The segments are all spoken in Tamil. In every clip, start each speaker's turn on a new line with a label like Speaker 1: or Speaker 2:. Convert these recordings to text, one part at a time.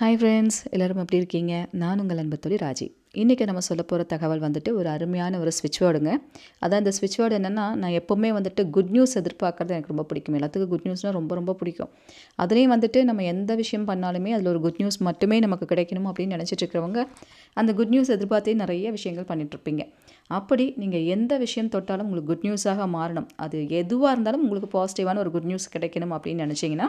Speaker 1: ஹாய் ஃப்ரெண்ட்ஸ் எல்லோரும் எப்படி இருக்கீங்க? நான் உங்கள் அன்பு ராஜி. இன்றைக்கி நம்ம சொல்ல போகிற தகவல் வந்துட்டு ஒரு அருமையான ஒரு ஸ்விட்ச் வேர்டுங்க அதான் இந்த ஸ்விட்ச் வேர்டு என்னென்னா நான் எப்போவுமே வந்துட்டு குட் நியூஸ் எதிர்பார்க்குறது எனக்கு ரொம்ப பிடிக்கும். எல்லாத்துக்கும் குட் நியூஸ்னால் ரொம்ப ரொம்ப பிடிக்கும். அதுலேயும் வந்துட்டு நம்ம எந்த விஷயம் பண்ணாலுமே அதில் ஒரு குட் நியூஸ் மட்டுமே நமக்கு கிடைக்கணும் அப்படின்னு நினச்சிட்டு இருக்கிறவங்க அந்த குட் நியூஸ் எதிர்பார்த்தே நிறைய விஷயங்கள் பண்ணிகிட்ருப்பீங்க அப்படி நீங்கள் எந்த விஷயம் தொட்டாலும் உங்களுக்கு குட் நியூஸாக மாறணும். அது எதுவாக இருந்தாலும் உங்களுக்கு பாசிட்டிவான ஒரு குட் நியூஸ் கிடைக்கணும் அப்படின்னு நினச்சிங்கன்னா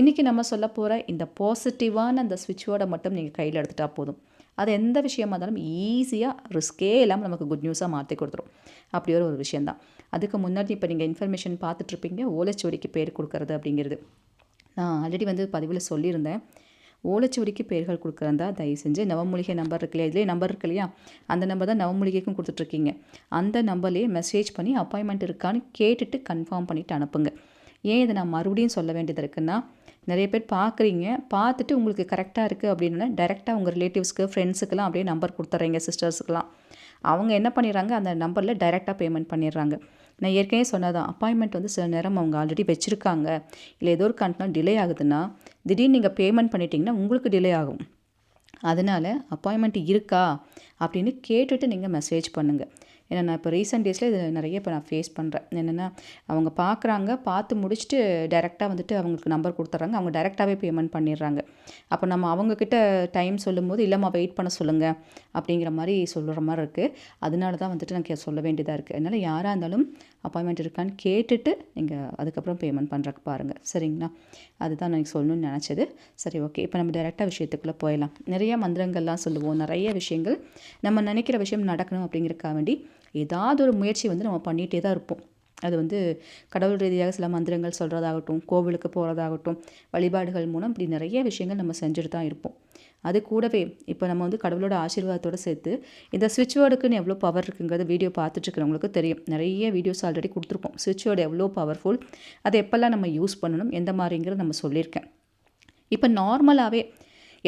Speaker 1: இன்றைக்கி நம்ம சொல்ல போகிற இந்த பாசிட்டிவான அந்த சுவிட்சோட மட்டும் நீங்கள் கையில் எடுத்துட்டால் போதும். அது எந்த விஷயமா இருந்தாலும் ஈஸியாக ரிஸ்கே இல்லாமல் நமக்கு குட் நியூஸாக மாற்றி கொடுத்துரும். அப்படி ஒரு ஒரு விஷயந்தான் அதுக்கு முன்னாடி இப்போ நீங்கள் இன்ஃபர்மேஷன் பார்த்துட்ருப்பீங்க ஓலைச்சுவடிக்கு பேர் கொடுக்கறது அப்படிங்கிறது. நான் ஆல்ரெடி வந்து பதிவில் சொல்லியிருந்தேன். ஓலைச்சுவடிக்கு பேர்கள் கொடுக்குறதா? தயவு செஞ்சு நவமூலிகை நம்பர் இருக்கு இல்லையா இதுலேயே நம்பர் இருக்கு இல்லையா? அந்த நம்பர் தான் நவமூலிகைக்கும் கொடுத்துட்ருக்கீங்க. அந்த நம்பர்லேயே மெசேஜ் பண்ணி அப்பாயின்மெண்ட் இருக்கான்னு கேட்டுட்டு கன்ஃபார்ம் பண்ணிவிட்டு அனுப்புங்க. ஏன் இதை நான் மறுபடியும் சொல்ல வேண்டியது இருக்குன்னா நிறைய பேர் பார்க்குறீங்க பார்த்துட்டு உங்களுக்கு கரெக்டாக இருக்குது அப்படின்னா டேரெக்டாக உங்கள் ரிலேட்டிவ்ஸ்க்கு ஃப்ரெண்ட்ஸுக்கெல்லாம் அப்படியே நம்பர் கொடுத்துட்றீங்க சிஸ்டர்ஸுக்கெல்லாம் அவங்க என்ன பண்ணிடுறாங்க? அந்த நம்பரில் டைரெக்டாக பேமெண்ட் பண்ணிடுறாங்க. நான் ஏற்கனவே சொன்னதான் அப்பாயின்மெண்ட் வந்து சில நேரம் அவங்க ஆல்ரெடி வச்சுருக்காங்க. இல்லை ஏதோ ஒரு கண்டனால் டிலே ஆகுதுன்னா திடீர்னு நீங்கள் பேமெண்ட் பண்ணிட்டீங்கன்னா உங்களுக்கு டிலே ஆகும். அதனால் அப்பாயின்மெண்ட் இருக்கா அப்படின்னு கேட்டுட்டு நீங்கள் மெசேஜ் பண்ணுங்கள் ஏன்னா நான் இப்போ ரீசெண்ட் டேஸில் இது நிறைய இப்போ நான் ஃபேஸ் பண்ணுறேன் என்னென்னா அவங்க பார்க்குறாங்க பார்த்து முடிச்சுட்டு டேரெக்டாக வந்துட்டு அவங்களுக்கு நம்பர் கொடுத்துட்றாங்க. அவங்க டேரெக்டாகவே பேமெண்ட் பண்ணிடுறாங்க. அப்போ நம்ம அவங்கக்கிட்ட டைம் சொல்லும்போது இல்லைம்மா வெயிட் பண்ண சொல்லுங்கள் அப்படிங்கிற மாதிரி சொல்கிற மாதிரி இருக்குது அதனால தான் வந்துட்டு நான் சொல்ல வேண்டியதாக இருக்குது அதனால் யாராக இருந்தாலும் அப்பாயின்மெண்ட் இருக்கான்னு கேட்டுட்டு நீங்கள் அதுக்கப்புறம் பேமெண்ட் பண்ணுறக்கு பாருங்கள் சரிங்களா? அதுதான் நான் சொல்லணும்னு நினச்சது. சரி ஓகே இப்போ நம்ம டேரெக்டாக விஷயத்துக்குள்ளே போயிடலாம். நிறைய மந்திரங்கள்லாம் சொல்லுவோம். நிறைய விஷயங்கள் நம்ம நினைக்கிற விஷயம் நடக்கணும் அப்படிங்கிறக்காக வேண்டி ஏதாவது ஒரு முயற்சி வந்து நம்ம பண்ணிகிட்டே தான் இருப்போம். அது வந்து கடவுள் ரீதியாக சில மந்திரங்கள் சொல்கிறதாகட்டும் கோவிலுக்கு போகிறதாகட்டும் வழிபாடுகள் மூலம் இப்படி நிறைய விஷயங்கள் நம்ம செஞ்சுட்டு தான் இருப்போம். அது கூடவே இப்போ நம்ம வந்து கடவுளோட ஆசீர்வாதத்தோடு சேர்த்து இந்த சுவிட்ச் வேர்டுக்குன்னு எவ்வளோ பவர் இருக்குங்கிறது வீடியோ பார்த்துட்ருக்கிறவங்களுக்கு தெரியும். நிறைய வீடியோஸ் ஆல்ரெடி கொடுத்துருப்போம் சுவிட்ச் வேர்டு எவ்வளோ பவர்ஃபுல் அதை எப்போல்லாம் நம்ம யூஸ் பண்ணணும் எந்த மாதிரிங்கிறது நம்ம சொல்லியிருக்கேன். இப்போ நார்மலாகவே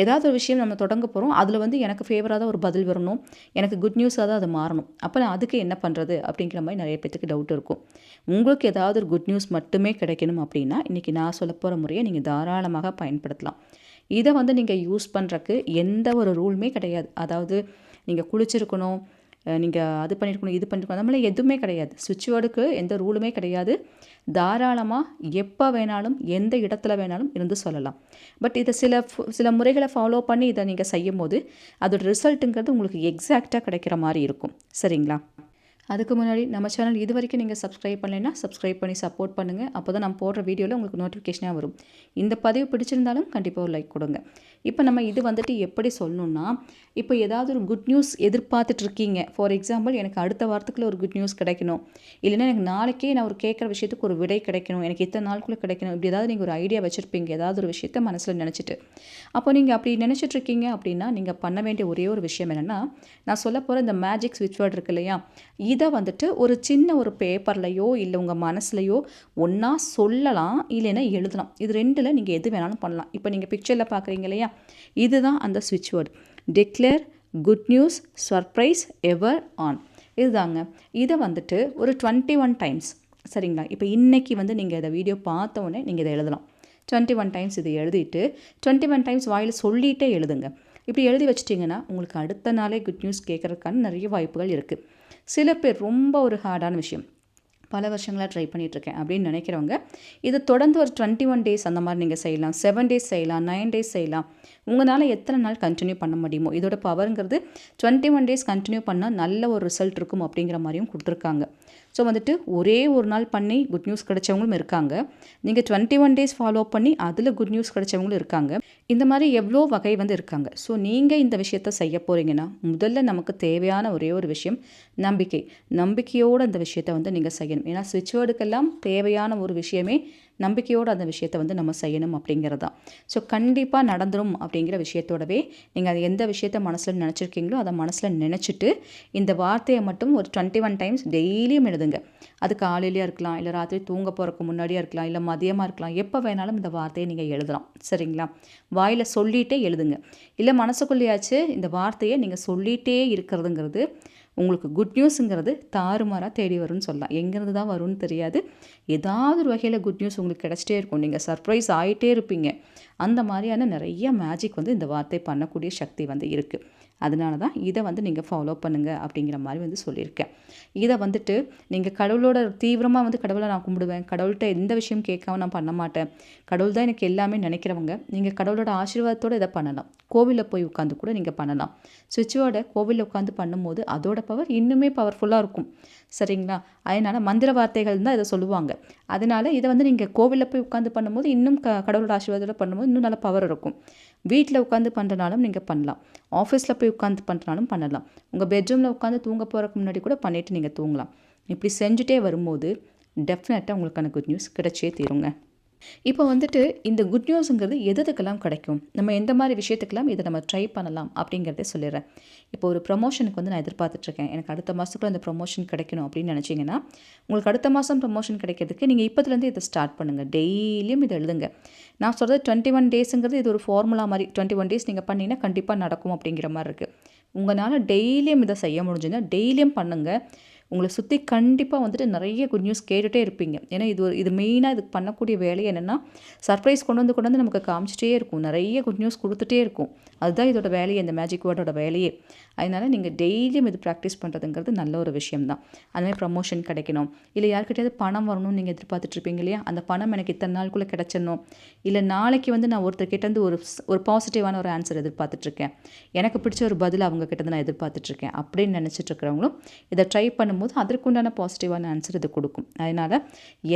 Speaker 1: ஏதாவது ஒரு விஷயம் நம்ம தொடங்க போகிறோம் அதில் வந்து எனக்கு ஃபேவராக தான் ஒரு பதில் வரணும் எனக்கு குட் நியூஸாக தான் அது மாறணும். அப்போ நான் அதுக்கு என்ன பண்ணுறது அப்படிங்கிற மாதிரி நிறைய பேத்துக்கு டவுட் இருக்கும். உங்களுக்கு ஏதாவது ஒரு குட் நியூஸ் மட்டுமே கிடைக்கணும் அப்படின்னா இன்றைக்கி நான் சொல்ல போகிற முறையை நீங்கள் தாராளமாக பயன்படுத்தலாம். இதை வந்து நீங்கள் யூஸ் பண்ணுறக்கு எந்த ஒரு ரூலுமே கிடையாது. அதாவது நீங்கள் குளிச்சிருக்கணும் நீங்கள் அது பண்ணியிருக்கணும் இது பண்ணியிருக்கணும் அந்த மாதிரி எதுவுமே கிடையாது. சுவிட்ச் வேர்டுக்கு எந்த ரூலுமே கிடையாது. தாராளமாக எப்போ வேணாலும் எந்த இடத்துல வேணாலும் இருந்து சொல்லலாம். பட் இதை சில சில முறைகளை ஃபாலோ பண்ணி இதை நீங்கள் செய்யும் போது அதோட ரிசல்ட்டுங்கிறது உங்களுக்கு எக்ஸாக்டாக கிடைக்கிற மாதிரி இருக்கும். சரிங்களா? அதுக்கு முன்னாடி நம்ம சேனல் இது வரைக்கும் நீங்கள் சப்ஸ்கிரைப் பண்ணலைன்னா சப்ஸ்கிரைப் பண்ணி சப்போர்ட் பண்ணுங்கள் அப்போ தான் நம்ம போடுற வீடியோவில் உங்களுக்கு நோட்டிஃபிகேஷனாக வரும். இந்த பதிவு பிடிச்சிருந்தாலும் கண்டிப்பாக ஒரு லைக் கொடுங்க. இப்போ நம்ம இது வந்துட்டு எப்படி சொல்லணுன்னா இப்போ ஏதாவது ஒரு குட் நியூஸ் எதிர்பார்த்துட்டு இருக்கீங்க. ஃபார் எக்ஸாம்பிள் எனக்கு அடுத்த வாரத்துக்குள்ள ஒரு குட் நியூஸ் கிடைக்கணும். இல்லைன்னா எனக்கு நாளைக்கே நான் ஒரு கேட்குற விஷயத்துக்கு ஒரு விடை கிடைக்கணும். எனக்கு இத்தனை நாளுக்குள்ளே கிடைக்கணும். இப்படி ஏதாவது நீங்கள் ஒரு ஐடியா வச்சுருப்பீங்க. ஏதாவது ஒரு விஷயத்த மனசில் நினச்சிட்டு. அப்போ நீங்கள் அப்படி நினச்சிட்டு இருக்கீங்க அப்படின்னா நீங்கள் பண்ண வேண்டிய ஒரே ஒரு விஷயம் என்னென்னா நான் சொல்ல போகிற இந்த மேஜிக் ஸ்விட்ச் வேர்டு இருக்கு இல்லையா? இதை வந்துட்டு ஒரு சின்ன ஒரு பேப்பர்லையோ இல்லை உங்கள் மனசுலையோ ஒன்றா சொல்லலாம் இல்லைன்னா எழுதலாம். இது ரெண்டில் நீங்கள் எது வேணாலும் பண்ணலாம். இப்போ நீங்கள் பிக்சரில் பார்க்குறீங்க இல்லையா? இதுதான் அந்த சுவிட்ச் word declare good news surprise ever on இதுதாங்க. இதை வந்துட்டு ஒரு டுவெண்ட்டி ஒன் டைம்ஸ் சரிங்களா? இப்போ இன்றைக்கி வந்து நீங்கள் இதை வீடியோ பார்த்த உடனே நீங்கள் இதை எழுதலாம். டுவெண்ட்டி ஒன் டைம்ஸ் இதை எழுதிட்டு டுவெண்ட்டி ஒன் டைம்ஸ் வாயில் சொல்லிகிட்டே எழுதுங்க. இப்படி எழுதி வச்சிட்டிங்கன்னா உங்களுக்கு அடுத்த நாளே குட் நியூஸ் கேட்குறதுக்கான நிறைய வாய்ப்புகள் இருக்குது சில பேர் ரொம்ப ஒரு ஹார்டான விஷயம். பல வருஷங்களாக ட்ரை பண்ணிகிட்ருக்கேன் அப்படின்னு நினைக்கிறவங்க இது தொடர்ந்து ஒரு டுவெண்ட்டி ஒன் டேஸ் அந்த மாதிரி நீங்கள் செய்யலாம். செவன் டேஸ் செய்யலாம் நைன் டேஸ் செய்யலாம். உங்களால் எத்தனை நாள் கண்டினியூ பண்ண முடியுமோ இதோட பவருங்கிறது டுவெண்ட்டி ஒன் டேஸ் கண்டினியூ பண்ணால் நல்ல ஒரு ரிசல்ட் இருக்கும் அப்படிங்கிற மாதிரியும் கொடுத்துருக்காங்க. ஸோ வந்துட்டு ஒரே ஒரு நாள் பண்ணி குட் நியூஸ் கிடைச்சவங்களும் இருக்காங்க. நீங்கள் டுவெண்ட்டி ஒன் டேஸ் ஃபாலோ பண்ணி அதில் குட் நியூஸ் கிடைச்சவங்களும் இருக்காங்க. இந்த மாதிரி எவ்வளோ வகை வந்து இருக்காங்க. ஸோ நீங்கள் இந்த விஷயத்த செய்ய போகிறீங்கன்னா முதல்ல நமக்கு தேவையான ஒரே ஒரு விஷயம் நம்பிக்கை. நம்பிக்கையோடு அந்த விஷயத்த வந்து நீங்கள் செய்யணும். ஏன்னா சுவிட்ச் வேர்டுக்கெல்லாம் தேவையான ஒரு விஷயமே நம்பிக்கையோடு அந்த விஷயத்தை வந்து நம்ம செய்யணும் அப்படிங்கிறது தான். ஸோ கண்டிப்பாக நடந்துடும் அப்படிங்கிற விஷயத்தோடவே நீங்கள் அது எந்த விஷயத்த மனசில் நினச்சிருக்கீங்களோ அதை மனசில் நினச்சிட்டு இந்த வார்த்தையை மட்டும் ஒரு டுவெண்ட்டி ஒன் டைம்ஸ் டெய்லியும் எழுதுங்க. அது காலையிலேயே இருக்கலாம் இல்லை ராத்திரி தூங்க போகிறக்கு முன்னாடியே இருக்கலாம் இல்லை மதியமாக இருக்கலாம் எப்போ வேணாலும் இந்த வார்த்தையை நீங்கள் எழுதலாம். சரிங்களா? வாயில் சொல்லிகிட்டே எழுதுங்க. இல்லை மனசுக்குள்ளேயாச்சு இந்த வார்த்தையை நீங்கள் சொல்லிகிட்டே இருக்கிறதுங்கிறது உங்களுக்கு குட் நியூஸுங்கிறது தாறுமாறாக தேடி வரும்னு சொல்லலாம். எங்கேருந்து தான் வரும்னு தெரியாது. ஏதாவது ஒரு வகையில் குட் நியூஸ் உங்களுக்கு கிடச்சிட்டே இருக்கும். நீங்கள் சர்ப்ரைஸ் ஆகிட்டே இருப்பீங்க. அந்த மாதிரியான நிறைய மேஜிக் வந்து இந்த வார்த்தை பண்ணக்கூடிய சக்தி வந்து இருக்குது அதனால தான் இதை வந்து நீங்கள் ஃபாலோ பண்ணுங்கள் அப்படிங்கிற மாதிரி வந்து சொல்லியிருக்கேன். இதை வந்துட்டு நீங்கள் கடவுளோட தீவிரமாக வந்து கடவுளை நான் கும்பிடுவேன். கடவுள்கிட்ட எந்த விஷயம் கேட்காம நான் பண்ண மாட்டேன். கடவுள் தான் எனக்கு எல்லாமே நினைக்கிறவங்க. நீங்கள் கடவுளோட ஆசீர்வாதத்தோடு இதை பண்ணலாம். கோவிலில் போய் உட்காந்து கூட நீங்கள் பண்ணலாம். சுவிட்சோட கோவிலில் உட்காந்து பண்ணும்போது அதோட பவர் இன்னுமே பவர்ஃபுல்லாக இருக்கும். சரிங்களா? அதனால் மந்திர வார்த்தைகள் தான் இதை சொல்லுவாங்க. அதனால் இதை வந்து நீங்கள் கோவிலில் போய் உட்காந்து பண்ணும்போது இன்னும் க கடவுளோட ஆசீர்வாதத்தோட பண்ணும்போது இன்னும் நல்ல பவர் இருக்கும். வீட்டில் உட்காந்து பண்ணுறனாலும் நீங்கள் பண்ணலாம். ஆஃபீஸில் போய் உட்காந்து பண்ணுறனாலும் பண்ணலாம். உங்கள் பெட்ரூமில் உட்காந்து தூங்க போகிறதுக்கு முன்னாடி கூட பண்ணிவிட்டு நீங்கள் தூங்கலாம். இப்படி செஞ்சுட்டே வரும்போது டெஃபினட்டாக உங்களுக்கான குட் நியூஸ் கிடைச்சே தீருங்க. இப்போ வந்துட்டு இந்த குட் நியூஸுங்கிறது எதுக்கெல்லாம் கிடைக்கும்? நம்ம எந்த மாதிரி விஷயத்துக்கெல்லாம் இதை நம்ம ட்ரை பண்ணலாம் அப்படிங்கிறதே சொல்லிடுறேன். இப்போ ஒரு ப்ரொமோஷனுக்கு வந்து நான் எதிர்பார்த்துட்ருக்கேன். எனக்கு அடுத்த மாதத்துக்குள்ள அந்த ப்ரொமோஷன் கிடைக்கணும் அப்படின்னு நினச்சிங்கன்னா உங்களுக்கு அடுத்த மாதம் ப்ரமோஷன் கிடைக்கிறதுக்கு நீங்கள் இப்போதுலேருந்து இதை ஸ்டார்ட் பண்ணுங்கள் டெய்லியும் இதை எழுதுங்க. நான் சொல்கிறது டுவெண்ட்டி ஒன் டேஸுங்கிறது இது ஒரு ஃபார்முலா மாதிரி. டுவெண்ட்டி ஒன் டேஸ் நீங்கள் பண்ணிங்கன்னா கண்டிப்பாக நடக்கும் அப்படிங்கிற மாதிரி இருக்குது உங்களால் டெய்லியும் இதை செய்ய முடிஞ்சுன்னா டெய்லியும் பண்ணுங்கள் உங்களை சுற்றி கண்டிப்பாக வந்துட்டு நிறைய குட் நியூஸ் கேட்டுகிட்டே இருப்பீங்க. ஏன்னா இது ஒரு இது மெயினாக இதுக்கு பண்ணக்கூடிய வேலை என்னென்னா சர்ப்ரைஸ் கொண்டு வந்து கொண்டு வந்து நமக்கு காமிச்சிட்டே இருக்கும். நிறைய குட் நியூஸ் கொடுத்துட்டே இருக்கும். அதுதான் இதோட வேலையே இந்த மேஜிக் வேர்டோட வேலையே. அதனால் நீங்கள் டெய்லியும் இது ப்ராக்டிஸ் பண்ணுறதுங்கிறது நல்ல ஒரு விஷயம் தான் அதுமாதிரி ப்ரமோஷன் கிடைக்கணும். இல்லை யார்கிட்டயாவது பணம் வரணும்னு நீங்கள் எதிர்பார்த்துட்ருப்பீங்க இல்லையா? அந்த பணம் எனக்கு இத்தனை நாளுக்குள்ளே கிடச்சிடணும். இல்லை நாளைக்கு வந்து நான் ஒருத்தர்கிட்டேருந்து ஒரு ஒரு பாசிட்டிவான ஒரு ஆன்சர் எதிர்பார்த்துட்ருக்கேன் எனக்கு பிடிச்ச ஒரு பதில் அவங்கக்கிட்ட நான் எதிர்பார்த்துட்ருக்கேன் அப்படின்னு நினச்சிட்டு இருக்கிறவங்களும் இதை ட்ரை பண்ணும்போது அதற்குண்டான பாசிட்டிவான ஆன்சர் இது கொடுக்கும். அதனால்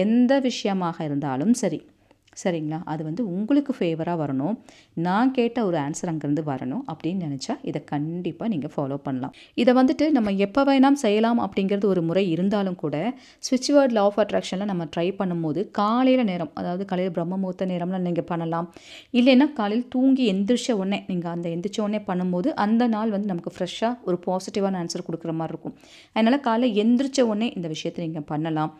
Speaker 1: எந்த விஷயமாக இருந்தாலும் சரி சரிங்களா? அது வந்து உங்களுக்கு ஃபேவராக வரணும். நான் கேட்ட ஒரு ஆன்சர் அங்கேருந்து வரணும் அப்படின்னு நினச்சா இதை கண்டிப்பாக நீங்கள் ஃபாலோ பண்ணலாம். இதை வந்துட்டு நம்ம எப்போ வேணாம் செய்யலாம் அப்படிங்கிறது ஒரு முறை இருந்தாலும் கூட ஸ்விட்ச் வேர்ட் லா ஆஃப் அட்ராக்ஷனில் நம்ம ட்ரை பண்ணும்போது காலையில் நேரம் அதாவது காலையில் பிரம்ம முகூர்த்த நேரம்லாம் நீங்கள் பண்ணலாம். இல்லைன்னா காலையில் தூங்கி எந்திரிச்ச உடனே நீங்கள் அந்த எந்திரிச்ச உடனே பண்ணும்போது அந்த நாள் வந்து நமக்கு ஃப்ரெஷ்ஷாக ஒரு பாசிட்டிவான ஆன்சர் கொடுக்குற மாதிரி இருக்கும். அதனால் காலையில் எந்திரிச்ச உடனே இந்த விஷயத்தை நீங்கள் பண்ணலாம்.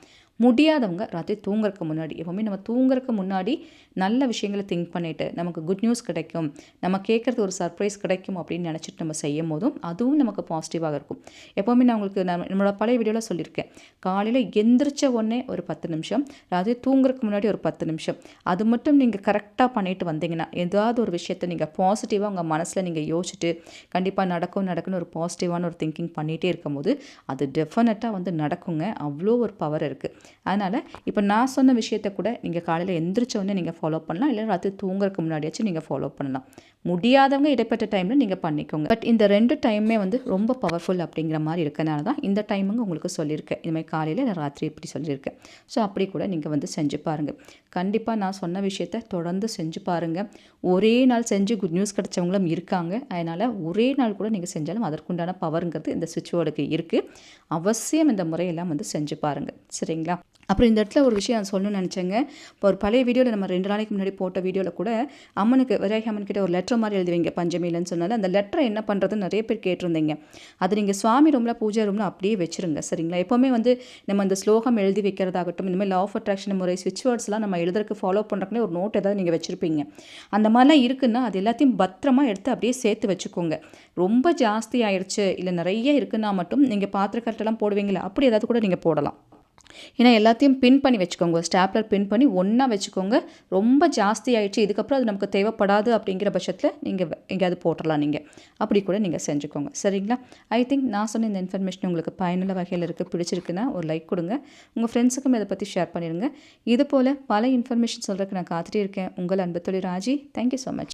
Speaker 1: முடியாதவங்க ராத்திரி தூங்குறதுக்கு முன்னாடி எப்போவுமே நம்ம தூங்குறதுக்கு முன்னாடி நல்ல விஷயங்களை திங்க் பண்ணிவிட்டு நமக்கு குட் நியூஸ் கிடைக்கும் நம்ம கேட்குறது ஒரு சர்ப்ரைஸ் கிடைக்கும் அப்படின்னு நினச்சிட்டு நம்ம செய்யும் போதும் அதுவும் நமக்கு பாசிட்டிவாக இருக்கும். எப்போவுமே நான் உங்களுக்கு நம்ம நம்மளோட பழைய வீடியோவில் சொல்லியிருக்கேன். காலையில் எந்திரிச்ச உடனே ஒரு பத்து நிமிஷம் ராத்திரி தூங்குறதுக்கு முன்னாடி ஒரு பத்து நிமிஷம். அது மட்டும் நீங்கள் கரெக்டாக பண்ணிட்டு வந்தீங்கன்னா ஏதாவது ஒரு விஷயத்தை நீங்கள் பாசிட்டிவாக உங்கள் மனசில் நீங்கள் யோசிச்சுட்டு கண்டிப்பாக நடக்கும் நடக்குன்னு ஒரு பாசிட்டிவான ஒரு திங்கிங் பண்ணிகிட்டே இருக்கும்போது அது டெஃபினட்டாக வந்து நடக்குங்க. அவ்வளோ ஒரு பவர் இருக்குது அதனால் இப்போ நான் சொன்ன விஷயத்த கூட நீங்கள் காலையில் எந்திரிச்சோடனே நீங்கள் ஃபாலோ பண்ணலாம். இல்லை ராத்திரி தூங்குறதுக்கு முன்னாடியாச்சும் நீங்கள் ஃபாலோ பண்ணலாம். முடியாதவங்க இடைப்பட்ட டைமில் நீங்கள் பண்ணிக்கோங்க. பட் இந்த ரெண்டு டைமே வந்து ரொம்ப பவர்ஃபுல் அப்படிங்கிற மாதிரி இருக்கனால தான் இந்த டைமுங்க உங்களுக்கு சொல்லியிருக்கேன் இந்த மாதிரி காலையில் இல்லை ராத்திரி இப்படி சொல்லியிருக்கேன் ஸோ அப்படி கூட நீங்கள் வந்து செஞ்சு பாருங்கள் கண்டிப்பாக நான் சொன்ன விஷயத்த தொடர்ந்து செஞ்சு பாருங்கள் ஒரே நாள் செஞ்சு குட் நியூஸ் கிடச்சவங்களும் இருக்காங்க. அதனால் ஒரே நாள் கூட நீங்கள் செஞ்சாலும் அதற்குண்டான பவருங்கிறது இந்த சுவிட்ச் போர்டுக்கு இருக்குது அவசியம் இந்த முறையெல்லாம் வந்து செஞ்சு பாருங்கள் சரிங்களா? அப்புறம் இந்த இடத்துல ஒரு விஷயம் நான் சொல்லணும்னு நினச்சேங்க. இப்போ ஒரு பழைய வீடியோவில் நம்ம ரெண்டு நாளைக்கு முன்னாடி போட்ட வீடியோவில் கூட அம்மனுக்கு விராகி அம்மன் கிட்ட ஒரு லெட்டர் மாதிரி எழுதுவீங்க பஞ்சமியிலன்னு சொன்னால. அந்த லெட்டரை என்ன பண்ணுறதுன்னு நிறைய பேர் கேட்டிருந்தீங்க. அது நீங்கள் சுவாமி ரூமில் பூஜை ரூமில் அப்படியே வச்சுருங்க சரிங்களா? எப்போவுமே வந்து நம்ம அந்த ஸ்லோகம் எழுதி வைக்கிறதாகட்டும் இனிமேல் லா ஆஃப் அட்ராக்ஷன் முறை ஸ்விட்ச் வேர்ட்ஸ்லாம் நம்ம எழுதுறதுக்கு ஃபாலோ பண்ணுறக்குனே ஒரு நோட் ஏதாவது நீங்கள் வச்சுருப்பீங்க. அந்த மாதிரிலாம் இருக்குன்னா அது எல்லாத்தையும் பத்திரமா எடுத்து அப்படியே சேர்த்து வச்சுக்கோங்க. ரொம்ப ஜாஸ்தி ஆயிடுச்சு இல்லை நிறைய இருக்குன்னா மட்டும் நீங்கள் பாத்திரக்கட்டெல்லாம் போடுவீங்களா அப்படி ஏதாவது கூட நீங்கள் போடலாம். ஏன்னா எல்லாத்தையும் பின் பண்ணி வச்சுக்கோங்க. ஸ்டாப்லர் பின் பண்ணி ஒன்றா வச்சுக்கோங்க. ரொம்ப ஜாஸ்தி ஆயிடுச்சு. இதுக்கப்புறம் அது நமக்கு தேவைப்படாது அப்படிங்கிற பட்சத்தில் நீங்கள் எங்கேயாவது போட்டுடலாம் நீங்கள் அப்படி கூட நீங்கள் செஞ்சுக்கோங்க. சரிங்களா? ஐ திங்க் நான் சொன்ன இந்த இன்ஃபர்மேஷன் உங்களுக்கு பயனுள்ள வகையில் இருக்குது பிடிச்சிருக்குன்னா ஒரு லைக் கொடுங்க. உங்கள் ஃப்ரெண்ட்ஸுக்கும் இதை பற்றி ஷேர் பண்ணிடுங்க இது போல் பல இன்ஃபர்மேஷன் சொல்கிறதுக்கு நான் காத்துட்டே இருக்கேன். உங்கள் அன்பு தொழில் ராஜி. Thank you so much